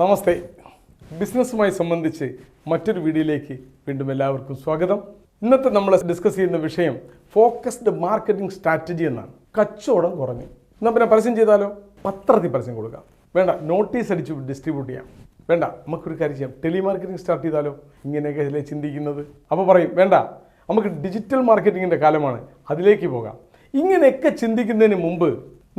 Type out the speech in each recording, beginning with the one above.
നമസ്തേ. ബിസിനസ്സുമായി സംബന്ധിച്ച് മറ്റൊരു വീഡിയോയിലേക്ക് വീണ്ടും എല്ലാവർക്കും സ്വാഗതം. ഇന്നത്തെ നമ്മൾ ഡിസ്കസ് ചെയ്യുന്ന വിഷയം ഫോക്കസ്ഡ് മാർക്കറ്റിംഗ് സ്ട്രാറ്റജി എന്നാണ്. കച്ചവടം കുറഞ്ഞു. എന്നാൽ പിന്നെ പരസ്യം ചെയ്താലോ? പത്രത്തിൽ പരസ്യം കൊടുക്കാം. വേണ്ട നോട്ടീസ് അടിച്ച് ഡിസ്ട്രിബ്യൂട്ട് ചെയ്യാം. വേണ്ട നമുക്കൊരു കാര്യം ചെയ്യാം. ടെലിമാർക്കറ്റിംഗ് സ്റ്റാർട്ട് ചെയ്താലോ? ഇങ്ങനെയൊക്കെ അല്ലേ ചിന്തിക്കുന്നത്? അപ്പോൾ പറയും വേണ്ട നമുക്ക് ഡിജിറ്റൽ മാർക്കറ്റിങ്ങിന്റെ കാലമാണ്. അതിലേക്ക് പോകാം. ഇങ്ങനെയൊക്കെ ചിന്തിക്കുന്നതിന് മുമ്പ്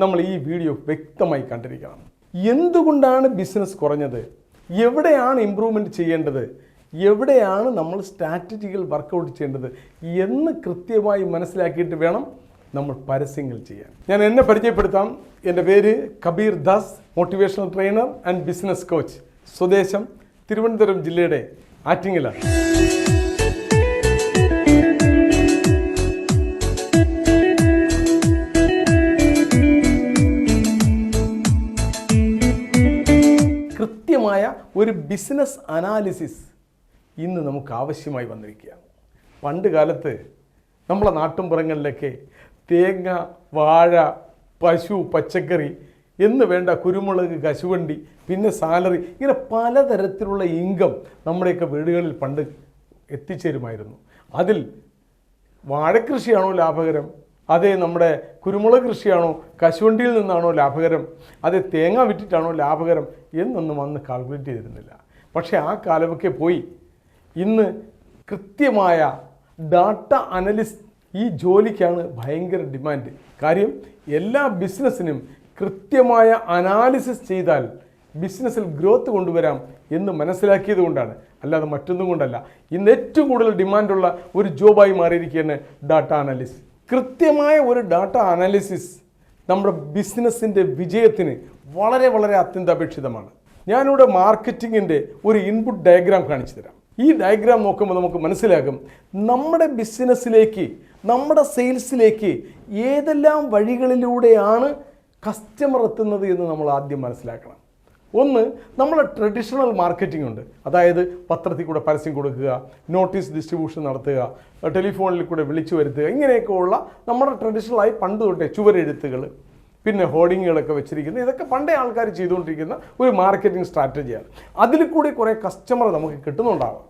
നമ്മൾ ഈ വീഡിയോ വ്യക്തമായി കണ്ടിരിക്കണം. എന്തുകൊണ്ടാണ് ബിസിനസ് കുറഞ്ഞത്? എവിടെയാണ് ഇമ്പ്രൂവ്മെന്റ് ചെയ്യേണ്ടത്? എവിടെയാണ് നമ്മൾ സ്ട്രാറ്റജികൾ വർക്കൗട്ട് ചെയ്യേണ്ടത്? എന്ന് കൃത്യമായി മനസ്സിലാക്കിയിട്ട് വേണം നമ്മൾ പരസ്യങ്ങൾ ചെയ്യാൻ. ഞാൻ എന്നെ പരിചയപ്പെടുത്താം. എന്റെ പേര് Kabir Das motivational trainer and business coach സ്വദേശം തിരുവനന്തപുരം ജില്ലയുടെ ആറ്റിങ്ങലാണ്. കൃത്യമായ ഒരു ബിസിനസ് അനാലിസിസ് ഇന്ന് നമുക്ക് ആവശ്യമായി വന്നിരിക്കുകയാണ്. പണ്ട് കാലത്ത് നമ്മളെ നാട്ടുംപുറങ്ങളിലൊക്കെ തേങ്ങ വാഴ പശു പച്ചക്കറി എന്ന് വേണ്ട കുരുമുളക് കശുവണ്ടി പിന്നെ സാലറി ഇങ്ങനെ പലതരത്തിലുള്ള ഇൻകം നമ്മുടെയൊക്കെ വീടുകളിൽ പണ്ട് എത്തിച്ചേരുമായിരുന്നു. അതിൽ വാഴക്കൃഷിയാണോ ലാഭകരം? അതേ നമ്മുടെ കുരുമുളക് കൃഷിയാണോ? കശുവണ്ടിയിൽ നിന്നാണോ ലാഭകരം? അതെ തേങ്ങ വിറ്റിട്ടാണോ ലാഭകരം? എന്നൊന്നും അന്ന് കാൽക്കുലേറ്റ് ചെയ്തിരുന്നില്ല. പക്ഷേ ആ കാലമൊക്കെ പോയി. ഇന്ന് കൃത്യമായ ഡാറ്റ അനലിസ്റ്റ് ഈ ജോലിക്കാണ് ഭയങ്കര ഡിമാൻഡ് കാര്യം എല്ലാ ബിസിനസ്സിനും കൃത്യമായ അനാലിസിസ് ചെയ്താൽ ബിസിനസ്സിൽ ഗ്രോത്ത് കൊണ്ടുവരാം എന്ന് മനസ്സിലാക്കിയത് കൊണ്ടാണ്. അല്ലാതെ മറ്റൊന്നും കൊണ്ടല്ല. ഇന്ന് ഏറ്റവും കൂടുതൽ ഡിമാൻഡുള്ള ഒരു ജോബായി മാറിയിരിക്കുകയാണ് ഡാറ്റ അനാലിസ്റ്റ് കൃത്യമായ ഒരു ഡാറ്റ അനാലിസിസ് നമ്മുടെ ബിസിനസ്സിന്റെ വിജയത്തിന് വളരെ വളരെ അത്യന്താപേക്ഷിതമാണ്. ഞാനിവിടെ മാർക്കറ്റിങ്ങിന്റെ ഒരു ഇൻപുട്ട് ഡയഗ്രാം കാണിച്ചു തരാം. ഈ ഡയഗ്രാം നോക്കുമ്പോൾ നമുക്ക് മനസ്സിലാകും നമ്മുടെ ബിസിനസ്സിലേക്ക് നമ്മുടെ സെയിൽസിലേക്ക് ഏതെല്ലാം വഴികളിലൂടെയാണ് കസ്റ്റമർ എത്തുന്നത് എന്ന് നമ്മൾ ആദ്യം മനസ്സിലാക്കണം. ഒന്ന് നമ്മുടെ ട്രഡീഷണൽ മാർക്കറ്റിംഗ് ഉണ്ട്. അതായത് പത്രത്തിൽ കൂടെ പരസ്യം കൊടുക്കുക നോട്ടീസ് ഡിസ്ട്രിബ്യൂഷൻ നടത്തുക ടെലിഫോണിൽ കൂടെ വിളിച്ചു വരുത്തുക ഇങ്ങനെയൊക്കെയുള്ള നമ്മുടെ ട്രഡീഷണലായി പണ്ട് തൊട്ടേ ചുവരെഴുത്തുകൾ പിന്നെ ഹോർഡിങ്ങുകളൊക്കെ വെച്ചിരിക്കുന്നത് ഇതൊക്കെ പണ്ടേ ആൾക്കാർ ചെയ്തുകൊണ്ടിരിക്കുന്ന ഒരു മാർക്കറ്റിംഗ് സ്ട്രാറ്റജിയാണ് അതിൽ കൂടി കുറേ കസ്റ്റമർ നമുക്ക് കിട്ടുന്നുണ്ടാവാം.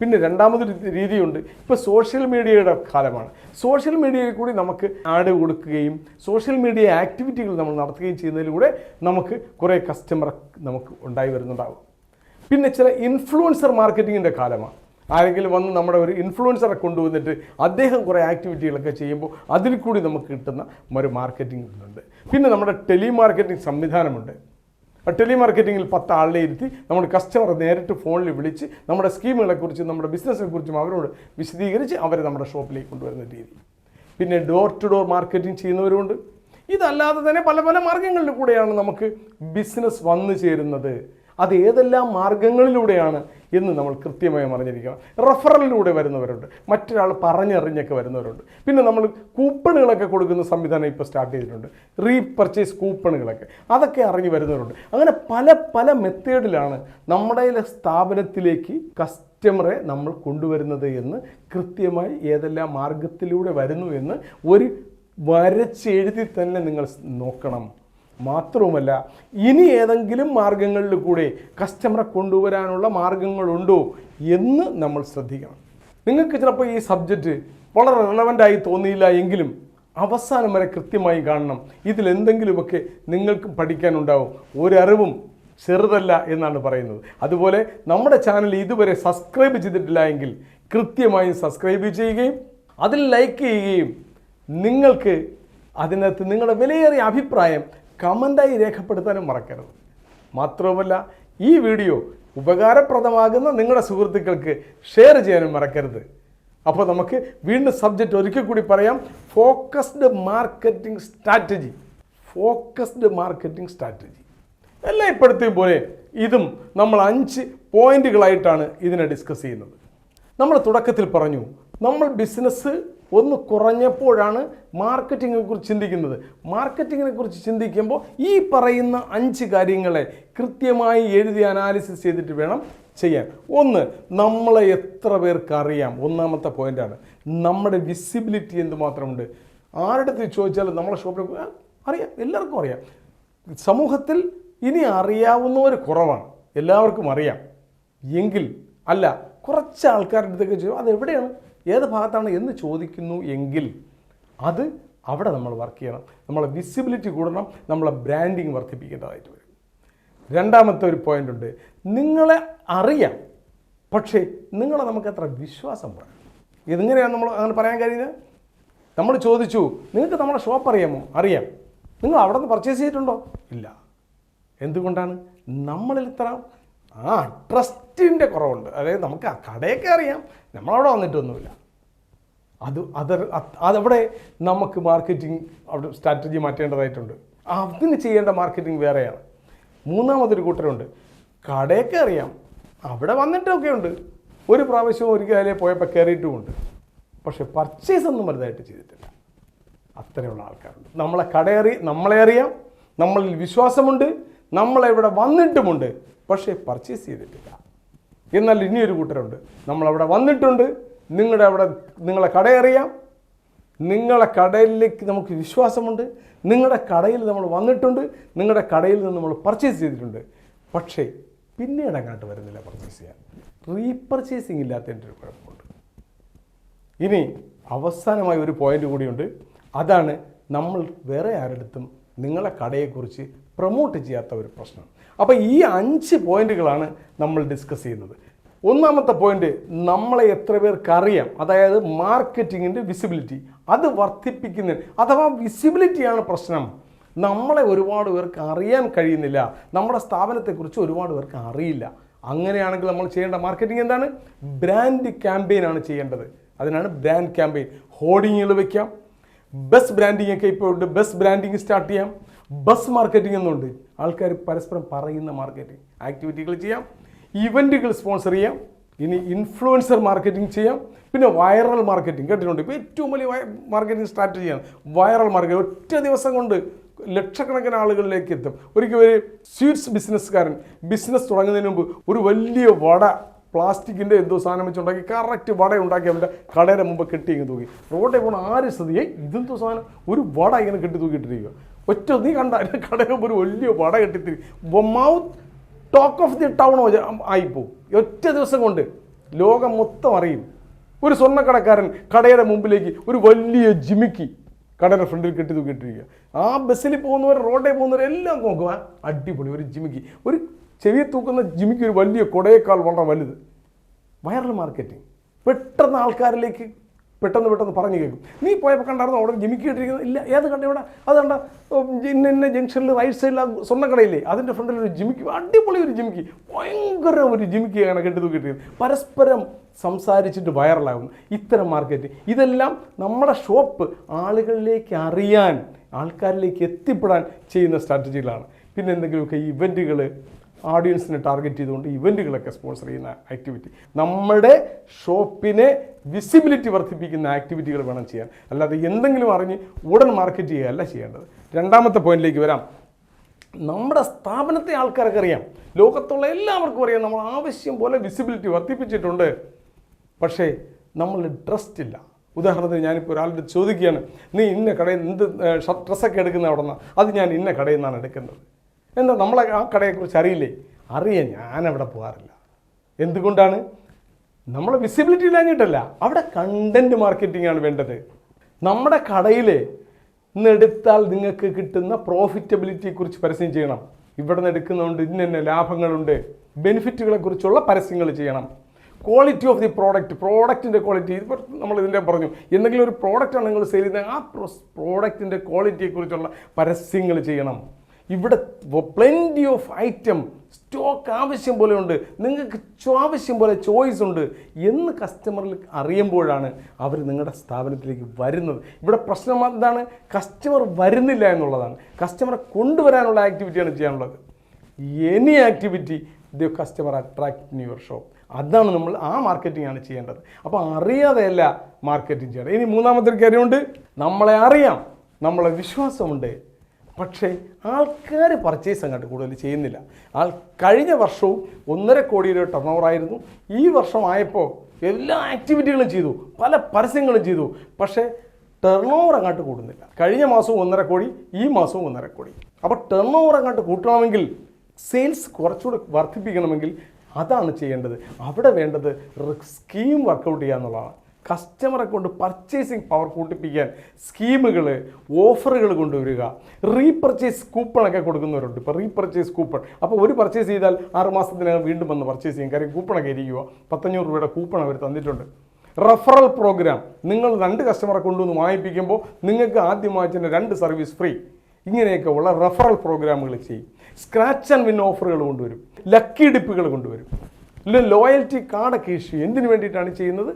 പിന്നെ രണ്ടാമതൊരു രീതിയുണ്ട്. ഇപ്പോൾ സോഷ്യൽ മീഡിയയുടെ കാലമാണ്. സോഷ്യൽ മീഡിയയിൽ കൂടി നമുക്ക് ആഡ് കൊടുക്കുകയും സോഷ്യൽ മീഡിയ ആക്ടിവിറ്റികൾ നമ്മൾ നടത്തുകയും ചെയ്യുന്നതിലൂടെ നമുക്ക് കുറേ കസ്റ്റമർ നമുക്ക് ഉണ്ടായി വരുന്നുണ്ടാകും പിന്നെ ചില ഇൻഫ്ലുവൻസർ മാർക്കറ്റിങ്ങിന്റെ കാലമാണ്. ആരെങ്കിലും വന്ന് നമ്മുടെ ഒരു ഇൻഫ്ലുവൻസറെ കൊണ്ടുവന്നിട്ട് അദ്ദേഹം കുറേ ആക്ടിവിറ്റികളൊക്കെ ചെയ്യുമ്പോൾ അതിൽ കൂടി നമുക്ക് കിട്ടുന്ന ഒരു മാർക്കറ്റിംഗ് ഉണ്ട്. പിന്നെ നമ്മുടെ ടെലിമാർക്കറ്റിംഗ് സംവിധാനമുണ്ട്. ടെലി മാർക്കറ്റിങ്ങിൽ പത്ത് ആളിനെ ഇരുത്തി നമ്മുടെ കസ്റ്റമറെ നേരിട്ട് ഫോണിൽ വിളിച്ച് നമ്മുടെ സ്കീമുകളെക്കുറിച്ചും നമ്മുടെ ബിസിനസ്സിനെ കുറിച്ചും അവരോട് വിശദീകരിച്ച് അവരെ നമ്മുടെ ഷോപ്പിലേക്ക് കൊണ്ടുവരുന്ന രീതി. പിന്നെ ഡോർ ടു ഡോർ മാർക്കറ്റിംഗ് ചെയ്യുന്നവരുണ്ട് ഇതല്ലാതെ തന്നെ പല പല മാർഗങ്ങളിൽ കൂടെയാണ് നമുക്ക് ബിസിനസ് വന്നു ചേരുന്നത്. അത് ഏതെല്ലാം മാർഗങ്ങളിലൂടെയാണ് എന്ന് നമ്മൾ കൃത്യമായി അറിഞ്ഞിരിക്കണം. റെഫറലിലൂടെ വരുന്നവരുണ്ട്. മറ്റൊരാൾ പറഞ്ഞറിഞ്ഞൊക്കെ വരുന്നവരുണ്ട്. പിന്നെ നമ്മൾ കൂപ്പണുകളൊക്കെ കൊടുക്കുന്ന സംവിധാനം ഇപ്പോൾ സ്റ്റാർട്ട് ചെയ്തിട്ടുണ്ട്. റീപർച്ചേസ് കൂപ്പണുകളൊക്കെ. അതൊക്കെ അറിഞ്ഞു വരുന്നവരുണ്ട്. അങ്ങനെ പല പല മെത്തേഡിലാണ് നമ്മുടെ സ്ഥാപനത്തിലേക്ക് കസ്റ്റമറെ നമ്മൾ കൊണ്ടുവരുന്നത് എന്ന് കൃത്യമായി ഏതെല്ലാം മാർഗത്തിലൂടെ വരുന്നു എന്ന് ഒരു വരച്ചെഴുതി തന്നെ നിങ്ങൾ നോക്കണം. മാത്രവുമല്ല ഇനി ഏതെങ്കിലും മാർഗങ്ങളിൽ കൂടെ കസ്റ്റമറെ കൊണ്ടുവരാനുള്ള മാർഗങ്ങളുണ്ടോ എന്ന് നമ്മൾ ശ്രദ്ധിക്കണം. നിങ്ങൾക്ക് ചിലപ്പോൾ ഈ സബ്ജക്റ്റ് വളരെ റിലവന്റായി തോന്നിയില്ല എങ്കിലും അവസാനം വരെ കൃത്യമായി കാണണം. ഇതിലെന്തെങ്കിലുമൊക്കെ നിങ്ങൾക്കും പഠിക്കാനുണ്ടാവും. ഒരറിവും ചെറുതല്ല എന്നാണ് പറയുന്നത്. അതുപോലെ നമ്മുടെ ചാനൽ ഇതുവരെ സബ്സ്ക്രൈബ് ചെയ്തിട്ടില്ല എങ്കിൽ കൃത്യമായും സബ്സ്ക്രൈബ് ചെയ്യുകയും അതിൽ ലൈക്ക് ചെയ്യുകയും നിങ്ങൾക്ക് അതിനകത്ത് നിങ്ങളുടെ വിലയേറിയ അഭിപ്രായം കമന്റായി രേഖപ്പെടുത്താനും മറക്കരുത്. മാത്രവുമല്ല ഈ വീഡിയോ ഉപകാരപ്രദമാകുന്ന നിങ്ങളുടെ സുഹൃത്തുക്കൾക്ക് ഷെയർ ചെയ്യാനും മറക്കരുത്. അപ്പോൾ നമുക്ക് വീണ്ടും സബ്ജക്റ്റ് ഒരിക്കൽ കൂടി പറയാം. Focused marketing strategy focused marketing strategy എല്ലാം ഇപ്പോഴത്തെയും പോലെ ഇതും നമ്മൾ അഞ്ച് പോയിന്റുകളായിട്ടാണ് ഇതിനെ ഡിസ്കസ് ചെയ്യുന്നത്. നമ്മൾ തുടക്കത്തിൽ പറഞ്ഞു നമ്മൾ ബിസിനസ് ഒന്ന് കുറഞ്ഞപ്പോഴാണ് മാർക്കറ്റിങ്ങിനെ കുറിച്ച് ചിന്തിക്കുന്നത്. മാർക്കറ്റിങ്ങിനെ കുറിച്ച് ചിന്തിക്കുമ്പോൾ ഈ പറയുന്ന അഞ്ച് കാര്യങ്ങളെ കൃത്യമായി എഴുതി അനാലിസിസ് ചെയ്തിട്ട് വേണം ചെയ്യാൻ. ഒന്ന് നമ്മളെ എത്ര പേർക്ക് അറിയാം? ഒന്നാമത്തെ പോയിന്റാണ് നമ്മുടെ വിസിബിലിറ്റി എന്തുമാത്രമുണ്ട്? ആരുടെ അടുത്ത് ചോദിച്ചാലും നമ്മളെ ഷോപ്പിൽ പോയി, "ആ, അറിയാം. എല്ലാവർക്കും അറിയാം. സമൂഹത്തിൽ ഇനി അറിയാവുന്നവർ കുറവാണ്. എല്ലാവർക്കും അറിയാം. എങ്കിൽ അല്ല കുറച്ച് ആൾക്കാരുടെ അടുത്തൊക്കെ ചോദിച്ചു അത് എവിടെയാണ് ഏത് ഭാഗത്താണ് എന്ന് ചോദിക്കുന്നു എങ്കിൽ അത് അവിടെ നമ്മൾ വർക്ക് ചെയ്യണം. നമ്മളെ വിസിബിലിറ്റി കൂടണം നമ്മളെ ബ്രാൻഡിങ് വർദ്ധിപ്പിക്കേണ്ടതായിട്ട് വരും. രണ്ടാമത്തെ ഒരു പോയിന്റ് ഉണ്ട്. നിങ്ങളെ അറിയാം പക്ഷേ നിങ്ങളെ നമുക്ക് അത്ര വിശ്വാസം വേണം. ഇതെങ്ങനെയാണ് നമ്മൾ അങ്ങനെ പറയാൻ കഴിയുന്നത്? നമ്മൾ ചോദിച്ചു നിങ്ങൾക്ക് നമ്മളെ ഷോപ്പ് അറിയാമോ? അറിയാം. നിങ്ങൾ അവിടെ നിന്ന് പർച്ചേസ് ചെയ്തിട്ടുണ്ടോ? ഇല്ല. എന്തുകൊണ്ടാണ്? നമ്മളിൽ ഇത്ര ആ ട്രസ്റ്റിന്റെ കുറവുണ്ട്. അതായത് നമുക്ക് ആ കടയൊക്കെ അറിയാം. നമ്മളവിടെ വന്നിട്ടൊന്നുമില്ല. അത് അതർ അതവിടെ നമുക്ക് മാർക്കറ്റിംഗ് അവിടെ സ്ട്രാറ്റജി മാറ്റേണ്ടതായിട്ടുണ്ട്. അതിന് ചെയ്യേണ്ട മാർക്കറ്റിംഗ് വേറെയാണ്. മൂന്നാമതൊരു കൂട്ടരുണ്ട്. കടയൊക്കെ അറിയാം. അവിടെ വന്നിട്ടൊക്കെ ഉണ്ട്. ഒരു പ്രാവശ്യവും ഒരു കാലേ പോയപ്പോൾ കയറിയിട്ടുമുണ്ട് പക്ഷേ പർച്ചേസ് ഒന്നും വലുതായിട്ട് ചെയ്തിട്ടില്ല. അത്തരമുള്ള ആൾക്കാരുണ്ട്. നമ്മളെ കടയറി നമ്മളെ അറിയാം. നമ്മളിൽ വിശ്വാസമുണ്ട്. നമ്മളെ ഇവിടെ വന്നിട്ടുമുണ്ട്. പക്ഷേ പർച്ചേസ് ചെയ്തിട്ടില്ല. എന്നാൽ ഇനിയൊരു കൂട്ടരുണ്ട്. നമ്മളവിടെ വന്നിട്ടുണ്ട്. നിങ്ങളുടെ അവിടെ നിങ്ങളെ കടയറിയാം. നിങ്ങളെ കടയിലേക്ക് നമുക്ക് വിശ്വാസമുണ്ട്. നിങ്ങളുടെ കടയിൽ നമ്മൾ വന്നിട്ടുണ്ട്. നിങ്ങളുടെ കടയിൽ നിന്ന് നമ്മൾ പർച്ചേസ് ചെയ്തിട്ടുണ്ട്. പക്ഷേ പിന്നീട് അങ്ങോട്ട് വരുന്നില്ല പർച്ചേസ് ചെയ്യാൻ. റീപർച്ചേസിങ് ഇല്ലാത്തതിന്റെ ഒരു കുഴപ്പമുണ്ട്. ഇനി അവസാനമായ ഒരു പോയിന്റ് കൂടിയുണ്ട്. അതാണ് നമ്മൾ വേറെ ആരുടെടുത്തും നിങ്ങളെ കടയെക്കുറിച്ച് പ്രൊമോട്ട് ചെയ്യാത്ത ഒരു പ്രശ്നം. അപ്പോൾ ഈ അഞ്ച് പോയിന്റുകളാണ് നമ്മൾ ഡിസ്കസ് ചെയ്യുന്നത്. ഒന്നാമത്തെ പോയിന്റ് നമ്മളെ എത്ര പേർക്ക് അറിയാം? അതായത് മാർക്കറ്റിങ്ങിന്റെ വിസിബിലിറ്റി അത് വർദ്ധിപ്പിക്കുന്ന അഥവാ വിസിബിലിറ്റിയാണ് പ്രശ്നം. നമ്മളെ ഒരുപാട് പേർക്ക് അറിയാൻ കഴിയുന്നില്ല. നമ്മുടെ സ്ഥാപനത്തെക്കുറിച്ച് ഒരുപാട് പേർക്ക് അറിയില്ല. അങ്ങനെയാണെങ്കിൽ നമ്മൾ ചെയ്യേണ്ട മാർക്കറ്റിംഗ് എന്താണ്? ബ്രാൻഡ് ക്യാമ്പയിനാണ് ചെയ്യേണ്ടത്. അതിനാണ് ബ്രാൻഡ് ക്യാമ്പയിൻ ഹോർഡിങ്ങുകൾ വയ്ക്കാം ബസ് ബ്രാൻഡിംഗ് ഒക്കെ ഇപ്പോൾ ഉണ്ട്. ബസ് ബ്രാൻഡിങ് സ്റ്റാർട്ട് ചെയ്യാം. ബസ് മാർക്കറ്റിംഗ് എന്നുണ്ട്. ആൾക്കാർ പരസ്പരം പറയുന്ന മാർക്കറ്റിംഗ് ആക്ടിവിറ്റികൾ ചെയ്യാം. ഇവന്റുകൾ സ്പോൺസർ ചെയ്യാം. ഇനി ഇൻഫ്ലുവൻസർ മാർക്കറ്റിംഗ് ചെയ്യാം. പിന്നെ വൈറൽ മാർക്കറ്റിംഗ് കേട്ടിട്ടുണ്ട്. ഇപ്പോൾ ഏറ്റവും വലിയ മാർക്കറ്റിംഗ് സ്ട്രാറ്റജിയാണ് വൈറൽ മാർക്കറ്റ് ഒറ്റ ദിവസം കൊണ്ട് ലക്ഷക്കണക്കിന് ആളുകളിലേക്ക് എത്തും. ഒരിക്കൽ ഒരു സ്വീറ്റ്സ് ബിസിനസ്സുകാരൻ ബിസിനസ് തുടങ്ങുന്നതിന് മുമ്പ് ഒരു വലിയ വട പ്ലാസ്റ്റിക്കിന്റെ എന്തോ സാധനം വെച്ചുണ്ടാക്കി കറക്റ്റ് വട ഉണ്ടാക്കി അവന്റെ കടയുടെ മുമ്പ് കെട്ടി ഇങ്ങനെ തൂക്കി. റോഡിൽ പോകുന്ന ആര് ശ്രദ്ധിയെ ഇതെന്തോ സാധനം? ഒരു വട ഇങ്ങനെ കെട്ടി തൂക്കിയിട്ടിരിക്കുക ഒറ്റ നീ കണ്ട കടയുമ്പോൾ ഒരു വലിയ വട കെട്ടിത്തിരി mouth talk of the town ആയിപ്പോവും ഒറ്റ ദിവസം കൊണ്ട് ലോകം മൊത്തം അറിയും. ഒരു സ്വർണക്കടക്കാരൻ കടയുടെ മുമ്പിലേക്ക് ഒരു വലിയ ജിമിക്കി കടയുടെ ഫ്രണ്ടിൽ കെട്ടി തൂക്കിയിട്ടിരിക്കുക. ആ ബസ്സിൽ പോകുന്നവർ റോഡിൽ പോകുന്നവർ എല്ലാം നോക്കുക അടിപൊളി ഒരു ജിമിക്കി. ഒരു ചെവി തൂക്കുന്ന ജിമിക്ക് ഒരു വലിയ കൊടയേക്കാൾ വളരെ വലുത്. Viral marketing. പെട്ടെന്ന് ആൾക്കാരിലേക്ക് പെട്ടെന്ന് പെട്ടെന്ന് പറഞ്ഞു കേൾക്കും. നീ പോയപ്പോൾ കണ്ടായിരുന്നു അവിടെ ജിമിക്ക് ഇട്ടിരിക്കുന്നത് ഇല്ല ഏത് കണ്ട ഇവിടെ? അത് കണ്ട ഇന്ന ഇന്ന ജംഗ്ഷനിൽ റൈറ്റ് സൈഡിൽ സ്വർണക്കടയില്ലേ? അതിന്റെ ഫ്രണ്ടിൽ ഒരു ജിമിക്ക് അടിപൊളി ഒരു ജിമിക്ക് ഭയങ്കര ഒരു ജിമിക്ക് അങ്ങനെ കെട്ടി തൂക്കിയിട്ടിരിക്കുന്നത്. പരസ്പരം സംസാരിച്ചിട്ട് വൈറലാകുന്നു ഇത്തരം മാർക്കറ്റ് ഇതെല്ലാം നമ്മുടെ ഷോപ്പ് ആളുകളിലേക്ക് അറിയാൻ ആൾക്കാരിലേക്ക് എത്തിപ്പെടാൻ ചെയ്യുന്ന സ്ട്രാറ്റജികളാണ് പിന്നെ എന്തെങ്കിലുമൊക്കെ ഇവന്റുകൾ ഓഡിയൻസിനെ ടാർഗറ്റ് ചെയ്തുകൊണ്ട് ഇവന്റുകളൊക്കെ സ്പോൺസർ ചെയ്യുന്ന ആക്ടിവിറ്റി നമ്മുടെ ഷോപ്പിനെ വിസിബിലിറ്റി വർദ്ധിപ്പിക്കുന്ന ആക്ടിവിറ്റികൾ വേണം ചെയ്യാൻ. അല്ലാതെ എന്തെങ്കിലും അറിഞ്ഞ് ഉടൻ മാർക്കറ്റ് ചെയ്യുകയല്ല ചെയ്യേണ്ടത്. രണ്ടാമത്തെ പോയിന്റിലേക്ക് വരാം. നമ്മുടെ സ്ഥാപനത്തെ ആൾക്കാർക്ക് അറിയാം. ലോകത്തുള്ള എല്ലാവർക്കും അറിയാം നമ്മൾ ആവശ്യം പോലെ വിസിബിലിറ്റി വർദ്ധിപ്പിച്ചിട്ടുണ്ട്. പക്ഷേ നമ്മൾ ട്രസ്റ്റ് ഇല്ല. ഉദാഹരണത്തിന് ഞാനിപ്പോൾ ഒരാളുടെ ചോദിക്കുകയാണ് നീ ഇന്ന കടയിൽ എന്ത് ഡ്രസ്സൊക്കെ എടുക്കുന്ന അവിടെ നിന്നാണ് അത് ഞാൻ ഇന്ന കടയിൽ നിന്നാണ് എടുക്കുന്നത്. എന്താ നമ്മളെ ആ കടയെക്കുറിച്ച് അറിയില്ലേ? ഞാൻ ഞാനവിടെ പോകാറില്ല എന്തുകൊണ്ടാണ്? നമ്മളെ വിസിബിലിറ്റി ഇല്ലാഞ്ഞിട്ടല്ല. അവിടെ കണ്ടന്റ് മാർക്കറ്റിംഗ് ആണ് വേണ്ടത്. നമ്മുടെ കടയിൽ ഇന്നെടുത്താൽ നിങ്ങൾക്ക് കിട്ടുന്ന പ്രോഫിറ്റബിലിറ്റിയെക്കുറിച്ച് പരസ്യം ചെയ്യണം. ഇവിടെ നിന്ന് എടുക്കുന്നതുകൊണ്ട് ഇന്ന ലാഭങ്ങളുണ്ട്. ബെനിഫിറ്റുകളെക്കുറിച്ചുള്ള പരസ്യങ്ങൾ ചെയ്യണം. ക്വാളിറ്റി ഓഫ് ദി പ്രോഡക്റ്റ് പ്രോഡക്റ്റിന്റെ ക്വാളിറ്റി ഇപ്പോൾ നമ്മൾ ഇതിന്റെ പറഞ്ഞു. എന്തെങ്കിലും ഒരു പ്രോഡക്റ്റാണ് നിങ്ങൾ സെയിൽ ചെയ്യുന്നത് ആ പ്രോഡക്റ്റിന്റെ ക്വാളിറ്റിയെക്കുറിച്ചുള്ള പരസ്യങ്ങൾ ചെയ്യണം. ഇവിടെ പ്ലെന്റി ഓഫ് ഐറ്റം സ്റ്റോക്ക് ആവശ്യം പോലെ ഉണ്ട്. നിങ്ങൾക്ക് ആവശ്യം പോലെ ചോയ്സ് ഉണ്ട് എന്ന് കസ്റ്റമറിൽ അറിയുമ്പോഴാണ് അവർ നിങ്ങളുടെ സ്ഥാപനത്തിലേക്ക് വരുന്നത്. ഇവിടെ പ്രശ്നം എന്താണ്? കസ്റ്റമർ വരുന്നില്ല എന്നുള്ളതാണ്. കസ്റ്റമറെ കൊണ്ടുവരാനുള്ള ആക്ടിവിറ്റിയാണ് ചെയ്യാനുള്ളത്. Any activity the customer attract in your shop അതാണ് നമ്മൾ ആ മാർക്കറ്റിംഗ് ആണ് ചെയ്യേണ്ടത്. അപ്പോൾ അറിയാതെയല്ല മാർക്കറ്റിംഗ് ചെയ്യേണ്ടത് ഇനി മൂന്നാമത്തെ കാര്യമുണ്ട് നമ്മളെ അറിയാം. നമ്മളെ വിശ്വാസമുണ്ട്. പക്ഷേ ആൾക്കാർ പർച്ചേസ് അങ്ങോട്ട് കൂടുതൽ ചെയ്യുന്നില്ല. ആൾ കഴിഞ്ഞ വർഷവും ഒന്നര കോടിയുടെ ടേൺ ആയിരുന്നു. ഈ വർഷമായപ്പോൾ എല്ലാ ആക്ടിവിറ്റികളും ചെയ്തു. പല പരസ്യങ്ങളും ചെയ്തു. പക്ഷേ ടേൺ ഓവർ അങ്ങോട്ട് കൂടുന്നില്ല. കഴിഞ്ഞ മാസവും ഒന്നര കോടി ഈ മാസവും ഒന്നര കോടി. അപ്പോൾ ടേൺ ഓവർ അങ്ങോട്ട് കൂട്ടണമെങ്കിൽ സെയിൽസ് കുറച്ചുകൂടെ വർദ്ധിപ്പിക്കണമെങ്കിൽ അതാണ് ചെയ്യേണ്ടത്. അവിടെ വേണ്ടത് സ്കീം വർക്കൗട്ട് ചെയ്യുക എന്നുള്ളതാണ്. കസ്റ്റമറെ കൊണ്ട് പർച്ചേസിങ് പവർ കൂട്ടിപ്പിക്കാൻ സ്കീമുകൾ ഓഫറുകൾ കൊണ്ടുവരിക. റീപർച്ചേസ് കൂപ്പണൊക്കെ കൊടുക്കുന്നവരുണ്ട്. ഇപ്പോൾ റീപർച്ചേസ് കൂപ്പൺ. അപ്പോൾ ഒരു പർച്ചേസ് ചെയ്താൽ ആറ് മാസത്തിനകം വീണ്ടും വന്ന് പർച്ചേസ് ചെയ്യും. കാര്യം കൂപ്പണൊക്കെ ഇരിക്കുക പത്തഞ്ഞൂറ് രൂപയുടെ കൂപ്പൺ അവർ തന്നിട്ടുണ്ട്. Referral program. നിങ്ങൾ രണ്ട് കസ്റ്റമറെ കൊണ്ടുവന്ന് വാങ്ങിപ്പിക്കുമ്പോൾ നിങ്ങൾക്ക് ആദ്യമായിട്ട് രണ്ട് സർവീസ് ഫ്രീ. ഇങ്ങനെയൊക്കെ ഉള്ള റഫറൽ പ്രോഗ്രാമുകൾ ചെയ്യും. സ്ക്രാച്ച് ആൻഡ് വിൻ ഓഫറുകൾ കൊണ്ടുവരും. ലക്കി ഡിപ്പുകൾ കൊണ്ടുവരും. ഇല്ല ലോയൽറ്റി കാർഡൊക്കെ ഇഷ്യൂ. എന്തിനു വേണ്ടിയിട്ടാണ് ചെയ്യുന്നത്?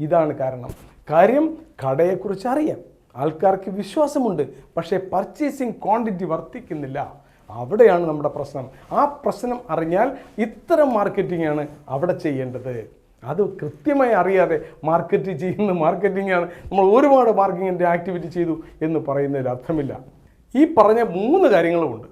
ഇതാണ് കാരണം. കാര്യം കടയെക്കുറിച്ച് അറിയാം. ആൾക്കാർക്ക് വിശ്വാസമുണ്ട്. പക്ഷേ പർച്ചേസിങ് ക്വാണ്ടിറ്റി വർദ്ധിക്കുന്നില്ല. അവിടെയാണ് നമ്മുടെ പ്രശ്നം. ആ പ്രശ്നം അറിഞ്ഞാൽ ഇത്തരം മാർക്കറ്റിംഗ് ആണ് അവിടെ ചെയ്യേണ്ടത്. അത് കൃത്യമായി അറിയാതെ മാർക്കറ്റ് ചെയ്യുന്ന മാർക്കറ്റിംഗ് ആണ് നമ്മൾ ഒരുപാട് മാർക്കിങ്ങിന്റെ ആക്ടിവിറ്റി ചെയ്തു എന്ന് പറയുന്നതിൽ അർത്ഥമില്ല. ഈ പറഞ്ഞ മൂന്ന് കാര്യങ്ങളുമുണ്ട്.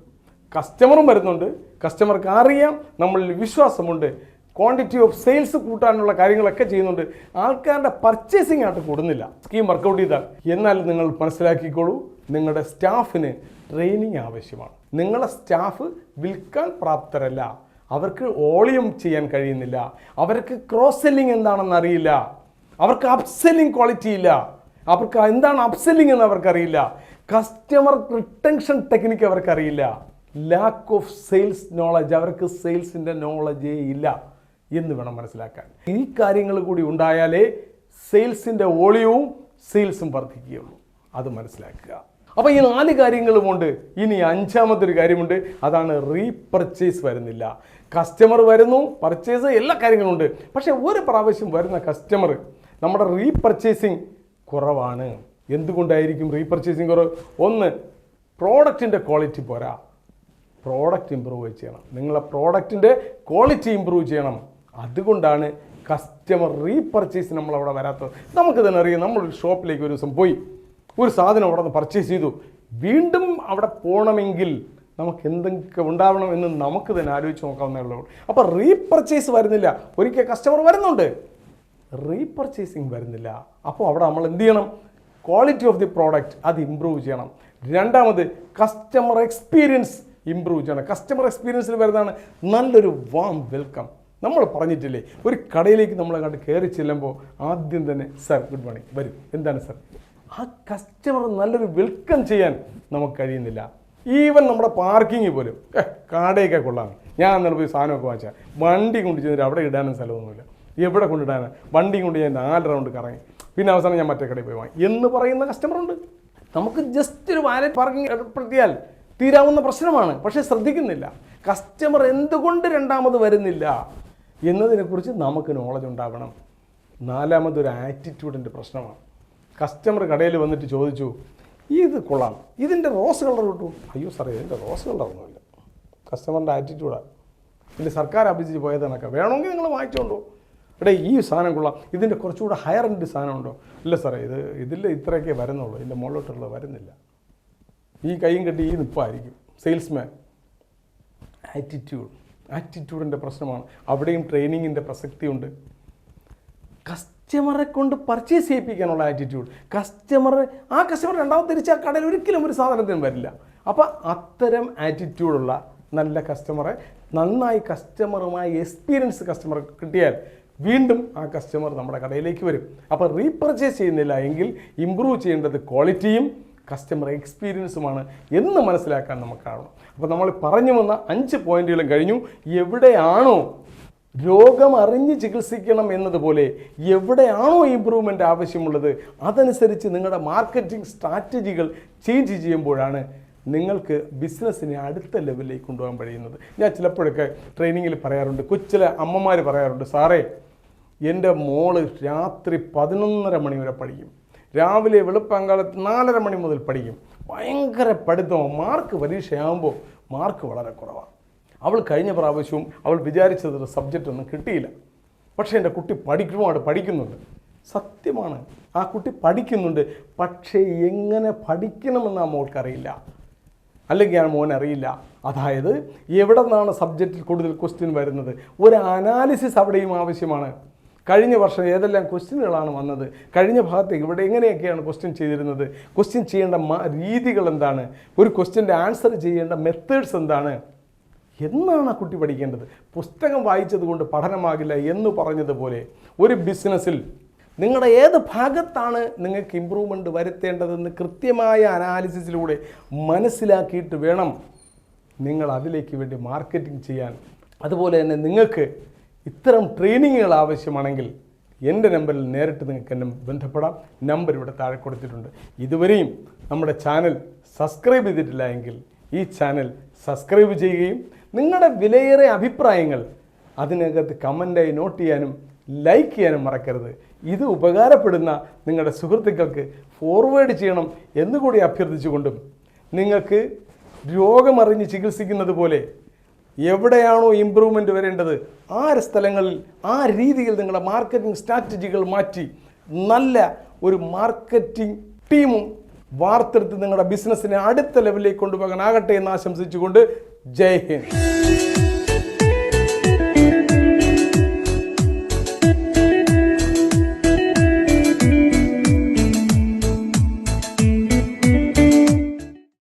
കസ്റ്റമറും വരുന്നുണ്ട്. കസ്റ്റമർക്ക് അറിയാം. നമ്മളിൽ വിശ്വാസമുണ്ട്. ക്വാണ്ടിറ്റി ഓഫ് സെയിൽസ് കൂട്ടാനുള്ള കാര്യങ്ങളൊക്കെ ചെയ്യുന്നുണ്ട്. ആൾക്കാരുടെ പർച്ചേസിംഗ് ആയിട്ട് കൂടുന്നില്ല. സ്കീം വർക്കൗട്ട് ചെയ്താൽ. എന്നാൽ നിങ്ങൾ മനസ്സിലാക്കിക്കോളൂ നിങ്ങളുടെ സ്റ്റാഫിന് ട്രെയിനിങ് ആവശ്യമാണ്. നിങ്ങളുടെ സ്റ്റാഫ് വിൽക്കാൻ പ്രാപ്തരല്ല. അവർക്ക് ഓളിയം ചെയ്യാൻ കഴിയുന്നില്ല. അവർക്ക് ക്രോസ് സെല്ലിംഗ് എന്താണെന്ന് അറിയില്ല. അവർക്ക് അപ്സെല്ലിംഗ് ക്വാളിറ്റി ഇല്ല. അവർക്ക് എന്താണ് അപ്സെല്ലിംഗ് എന്ന് അവർക്കറിയില്ല. കസ്റ്റമർ റിട്ടൻഷൻ ടെക്നിക്ക് അവർക്കറിയില്ല ലാക്ക് ഓഫ് സെയിൽസ് നോളജ് അവർക്ക് സെയിൽസിന്റെ നോളജേ ഇല്ല. എന്ന് വേണം മനസ്സിലാക്കാൻ. ഈ കാര്യങ്ങൾ കൂടി ഉണ്ടായാലേ സെയിൽസിന്റെ വോളിയവും സെയിൽസും വർദ്ധിക്കുകയുള്ളൂ. അത് മനസ്സിലാക്കുക. അപ്പോൾ ഈ നാല് കാര്യങ്ങളുമുണ്ട് ഇനി അഞ്ചാമത്തെ ഒരു കാര്യമുണ്ട്. അതാണ് റീപർച്ചേസ് വരുന്നില്ല. കസ്റ്റമർ വരുന്നു പർച്ചേസ് എല്ലാ കാര്യങ്ങളും ഉണ്ട്. പക്ഷേ ഒരു പ്രാവശ്യം വരുന്ന കസ്റ്റമർ നമ്മുടെ റീപർച്ചേസിങ് കുറവാണ്. എന്തുകൊണ്ടായിരിക്കും റീപർച്ചേസിങ് കുറവ്? ഒന്ന് പ്രോഡക്റ്റിന്റെ ക്വാളിറ്റി പോരാ. പ്രോഡക്റ്റ് ഇമ്പ്രൂവ് ചെയ്യണം. നിങ്ങളെ പ്രോഡക്റ്റിന്റെ ക്വാളിറ്റി ഇമ്പ്രൂവ് ചെയ്യണം. അതുകൊണ്ടാണ് കസ്റ്റമർ റീപർച്ചേസ് നമ്മൾ അവിടെ വരാത്തത്. നമുക്ക് തന്നെ അറിയാം നമ്മളൊരു ഷോപ്പിലേക്ക് ഒരു ദിവസം പോയി ഒരു സാധനം അവിടെ നിന്ന് പർച്ചേസ് ചെയ്തു. വീണ്ടും അവിടെ പോകണമെങ്കിൽ നമുക്ക് എന്തൊക്കെ ഉണ്ടാവണം എന്ന് നമുക്ക് തന്നെ ആലോചിച്ച് നോക്കാവുന്നേ ഉള്ളൂ. അപ്പോൾ റീപർച്ചേസ് വരുന്നില്ല. ഒരിക്കൽ കസ്റ്റമർ വരുന്നുണ്ട്. റീപർച്ചേസിങ് വരുന്നില്ല. അപ്പോൾ അവിടെ നമ്മൾ എന്ത് ചെയ്യണം? ക്വാളിറ്റി ഓഫ് ദി പ്രോഡക്റ്റ് അത് ഇമ്പ്രൂവ് ചെയ്യണം. രണ്ടാമത് കസ്റ്റമർ എക്സ്പീരിയൻസ് ഇമ്പ്രൂവ് ചെയ്യണം. കസ്റ്റമർ എക്സ്പീരിയൻസിൽ വരുന്നതാണ് നല്ലൊരു വാം വെൽക്കം നമ്മൾ പറഞ്ഞിട്ടില്ലേ? ഒരു കടയിലേക്ക് നമ്മളെ കണ്ട് കയറി ചെല്ലുമ്പോൾ ആദ്യം തന്നെ സർ ഗുഡ് മോർണിംഗ് വരും. എന്താണ് സർ ആ കസ്റ്റമർ നല്ലൊരു വെൽക്കം ചെയ്യാൻ നമുക്ക് കഴിയുന്നില്ല. ഈവൻ നമ്മുടെ പാർക്കിംഗ് പോലും. കടയൊക്കെ കൊള്ളാം. ഞാൻ അന്നേരം പോയി സാധനമൊക്കെ വാങ്ങിച്ചാൽ വണ്ടി കൊണ്ട് ചെന്നിട്ട് അവിടെ ഇടാനും സ്ഥലമൊന്നുമില്ല. എവിടെ കൊണ്ടിടാനാണ് വണ്ടി കൊണ്ട് ഞാൻ നാല് റൗണ്ട് കറങ്ങി. പിന്നെ അവസാനം ഞാൻ മറ്റേ കടയിൽ പോയി വാങ്ങി. എന്ന് പറയുന്ന കസ്റ്റമറുണ്ട് നമുക്ക് ജസ്റ്റ് ഒരു വാലറ്റ് പാർക്കിംഗ് ഏർപ്പെടുത്തിയാൽ തീരാവുന്ന പ്രശ്നമാണ്. പക്ഷേ ശ്രദ്ധിക്കുന്നില്ല. കസ്റ്റമർ എന്തുകൊണ്ട് രണ്ടാമത് വരുന്നില്ല? എന്നതിനെക്കുറിച്ച് നമുക്ക് നോളജ് ഉണ്ടാവണം. നാലാമതൊരു ആറ്റിറ്റ്യൂഡിന്റെ പ്രശ്നമാണ്. കസ്റ്റമർ കടയിൽ വന്നിട്ട് ചോദിച്ചു ഇത് കൊള്ളാം. ഇതിന്റെ റോസ് കളർ കിട്ടും അയ്യോ സാറേ ഇതിന്റെ റോസ് കളറൊന്നുമില്ല കസ്റ്റമറിന്റെ ആറ്റിറ്റ്യൂഡാണ് ഇതിന്റെ സർക്കാർ അഭിജിച്ച് പോയതാണൊക്കെ വേണമെങ്കിൽ നിങ്ങൾ വാങ്ങിച്ചോണ്ടോ? എടേ ഈ സാധനം കൊള്ളാം. ഇതിന്റെ കുറച്ചുകൂടെ ഹയർ എൻഡ് സാധനം ഉണ്ടോ? ഇല്ല സാറേ ഇത് ഇതിൽ ഇത്രയൊക്കെ വരുന്നുള്ളൂ. ഇതിന്റെ മുകളിലോട്ടുള്ളത് വരുന്നില്ല. ഈ കൈയും കെട്ടി ഈ നിപ്പായിരിക്കും. സെയിൽസ്മാൻ ആറ്റിറ്റ്യൂഡ് ആറ്റിറ്റ്യൂഡിന്റെ പ്രശ്നമാണ്. അവിടെയും ട്രെയിനിങ്ങിന്റെ പ്രസക്തിയുണ്ട്. കസ്റ്റമറെ കൊണ്ട് പർച്ചേസ് ചെയ്യിപ്പിക്കാനുള്ള ആറ്റിറ്റ്യൂഡ് കസ്റ്റമർ ആ കസ്റ്റമർ രണ്ടാമത് തിരിച്ച് ആ കടയിൽ ഒരിക്കലും ഒരു സാധനത്തിനും വരില്ല. അപ്പോൾ അത്തരം ആറ്റിറ്റ്യൂഡുള്ള നല്ല കസ്റ്റമറെ നന്നായി കസ്റ്റമറുമായി എക്സ്പീരിയൻസ് കസ്റ്റമർ കിട്ടിയാൽ വീണ്ടും ആ കസ്റ്റമർ നമ്മുടെ കടയിലേക്ക് വരും. അപ്പോൾ റീപർച്ചേസ് ചെയ്യുന്നില്ല എങ്കിൽ ഇമ്പ്രൂവ് ചെയ്യേണ്ടത് ക്വാളിറ്റിയും കസ്റ്റമർ എക്സ്പീരിയൻസുമാണ് എന്ന് മനസ്സിലാക്കാൻ നമുക്കാവണം അപ്പോൾ നമ്മൾ പറഞ്ഞു വന്ന അഞ്ച് പോയിന്റുകളും കഴിഞ്ഞു. എവിടെയാണോ രോഗം അറിഞ്ഞ് ചികിത്സിക്കണം എന്നതുപോലെ എവിടെയാണോ ഇമ്പ്രൂവ്മെന്റ് ആവശ്യമുള്ളത് അതനുസരിച്ച് നിങ്ങളുടെ മാർക്കറ്റിംഗ് സ്ട്രാറ്റജികൾ ചേഞ്ച് ചെയ്യുമ്പോഴാണ് നിങ്ങൾക്ക് ബിസിനസ്സിനെ അടുത്ത ലെവലിലേക്ക് കൊണ്ടുപോകാൻ കഴിയുന്നത്. ഞാൻ ചിലപ്പോഴൊക്കെ ട്രെയിനിങ്ങിൽ പറയാറുണ്ട് കൊച്ചിലെ അമ്മമാർ പറയാറുണ്ട് സാറേ എന്റെ മോൾ രാത്രി പതിനൊന്നര മണി വരെ പഠിക്കും. രാവിലെ വെളുപ്പങ്കാലത്ത് നാലര മണി മുതൽ പഠിക്കും. ഭയങ്കര പഠിത്തം. മാർക്ക് പരീക്ഷയാകുമ്പോൾ മാർക്ക് വളരെ കുറവാണ് അവൾ കഴിഞ്ഞ പ്രാവശ്യവും അവൾ വിചാരിച്ചത് സബ്ജക്റ്റ് ഒന്നും കിട്ടിയില്ല. പക്ഷേ എന്റെ കുട്ടി പഠിക്കുവാണ് പഠിക്കുന്നുണ്ട്. സത്യമാണ്. ആ കുട്ടി പഠിക്കുന്നുണ്ട്. പക്ഷേ എങ്ങനെ പഠിക്കണമെന്ന് ആ മോൾക്കറിയില്ല അല്ലെങ്കിൽ ആ മോൻ അറിയില്ല. അതായത് എവിടെ നിന്നാണ് സബ്ജക്റ്റിൽ കൂടുതൽ ക്വസ്റ്റ്യൻ വരുന്നത്? ഒരു അനാലിസിസ് അവിടെയും ആവശ്യമാണ്. കഴിഞ്ഞ വർഷം ഏതെല്ലാം ക്വസ്റ്റ്യനുകളാണ് വന്നത്? കഴിഞ്ഞ ഭാഗത്തേക്ക് ഇവിടെ എങ്ങനെയൊക്കെയാണ് ക്വസ്റ്റ്യൻ ചെയ്തിരുന്നത്? ക്വസ്റ്റ്യൻ ചെയ്യേണ്ട രീതികൾ എന്താണ്? ഒരു ക്വസ്റ്റ്യന്റെ ആൻസർ ചെയ്യേണ്ട മെത്തേഡ്സ് എന്താണ്? എന്നാണ് ആ കുട്ടി പഠിക്കേണ്ടത്. പുസ്തകം വായിച്ചത് കൊണ്ട് പഠനമാകില്ല എന്ന് പറഞ്ഞതുപോലെ ഒരു ബിസിനസ്സിൽ നിങ്ങളുടെ ഏത് ഭാഗത്താണ് നിങ്ങൾക്ക് ഇമ്പ്രൂവ്മെന്റ് വരുത്തേണ്ടതെന്ന് കൃത്യമായ അനാലിസിസിലൂടെ മനസ്സിലാക്കിയിട്ട് വേണം നിങ്ങൾ അതിലേക്ക് വേണ്ടി മാർക്കറ്റിംഗ് ചെയ്യാൻ. അതുപോലെ തന്നെ നിങ്ങൾക്ക് ഇത്തരം ട്രെയിനിങ്ങുകൾ ആവശ്യമാണെങ്കിൽ എന്റെ നമ്പറിൽ നേരിട്ട് നിങ്ങൾക്ക് എന്നെ ബന്ധപ്പെടാം. നമ്പർ ഇവിടെ താഴെ കൊടുത്തിട്ടുണ്ട്. ഇതുവരെയും നമ്മുടെ ചാനൽ സബ്സ്ക്രൈബ് ചെയ്തിട്ടില്ല എങ്കിൽ ഈ ചാനൽ സബ്സ്ക്രൈബ് ചെയ്യുകയും നിങ്ങളുടെ വിലയേറെ അഭിപ്രായങ്ങൾ അതിനകത്ത് കമന്റായി നോട്ട് ചെയ്യാനും ലൈക്ക് ചെയ്യാനും മറക്കരുത്. ഇത് ഉപകാരപ്പെടുന്ന നിങ്ങളുടെ സുഹൃത്തുക്കൾക്ക് ഫോർവേഡ് ചെയ്യണം എന്നുകൂടി അഭ്യർത്ഥിച്ചുകൊണ്ടും നിങ്ങൾക്ക് രോഗമറിഞ്ഞ് ചികിത്സിക്കുന്നത് പോലെ എവിടെയാണോ ഇമ്പ്രൂവ്മെന്റ് വരേണ്ടത്? ആ സ്ഥലങ്ങളിൽ ആ രീതിയിൽ നിങ്ങളുടെ മാർക്കറ്റിംഗ് സ്ട്രാറ്റജികൾ മാറ്റി നല്ല ഒരു മാർക്കറ്റിംഗ് ടീമും വാർത്തെടുത്ത് നിങ്ങളുടെ ബിസിനസ്സിനെ അടുത്ത ലെവലിലേക്ക് കൊണ്ടുപോകാനാകട്ടെ എന്ന് ആശംസിച്ചുകൊണ്ട് ജയ് ഹിന്ദ്.